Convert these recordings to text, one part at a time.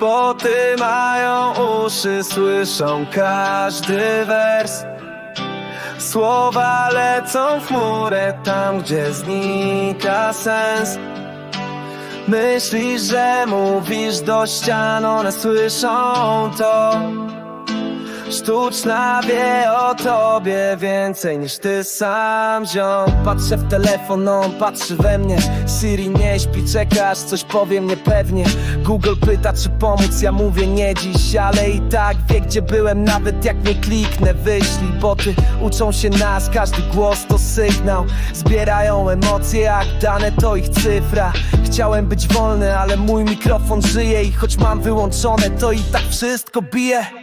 Boty mają uszy, słyszą każdy wers. Słowa lecą w chmurę tam, gdzie znika sens. Myślisz, że mówisz do ścian, one słyszą to Sztuczna wie o tobie więcej niż ty sam ziom. Patrzę w telefon, on patrzy we mnie. Siri nie śpi, czekasz, coś powiem niepewnie Google pyta czy pomóc, ja mówię nie dziś Ale i tak wie gdzie byłem, nawet jak nie kliknę. Wyślij, boty uczą się nas, każdy głos to sygnał. Zbierają emocje, jak dane to ich cyfra. Chciałem być wolny, ale mój mikrofon żyje I choć mam wyłączone, to i tak wszystko bije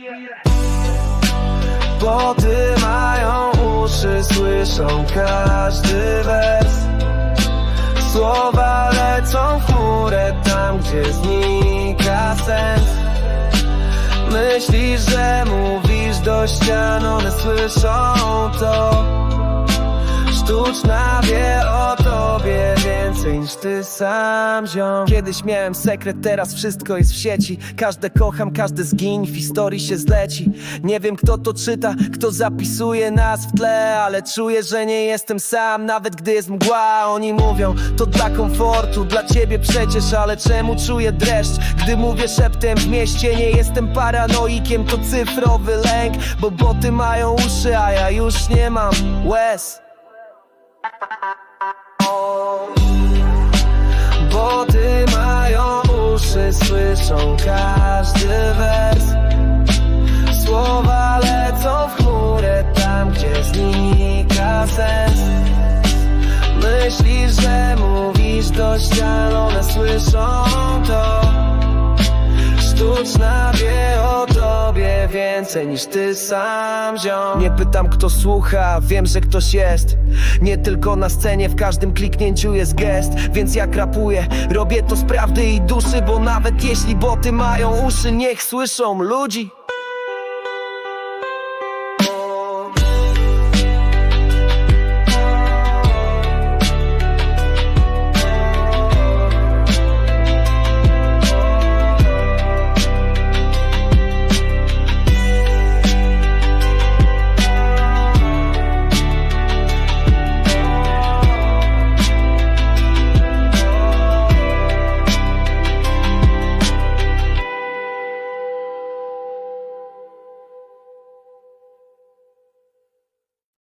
Boty mają uszy, słyszą każdy wers. Słowa lecą w chmurę tam, gdzie znika sens. Myślisz, że mówisz do ścian, one słyszą to. Sztuczna wie niż ty sam ziom. Kiedyś miałem sekret, teraz wszystko jest w sieci. Każde kocham, każdy zgiń, w historii się zleci. Nie wiem kto to czyta, kto zapisuje nas w tle Ale czuję, że nie jestem sam, nawet gdy jest mgła. Oni mówią, to dla komfortu, dla ciebie przecież Ale czemu czuję dreszcz, gdy mówię szeptem w mieście Nie jestem paranoikiem, to cyfrowy lęk Bo boty mają uszy, a ja już nie mam łez słyszą każdy wers. Słowa lecą w chmurę tam, gdzie znika sens. Myślisz, że mówisz do ścian, one słyszą więcej niż ty sam ziom. Nie pytam kto słucha, wiem, że ktoś jest. Nie tylko na scenie, w każdym kliknięciu jest gest. Więc jak rapuję, robię to z prawdy i duszy Bo nawet jeśli boty mają uszy, niech słyszą ludzi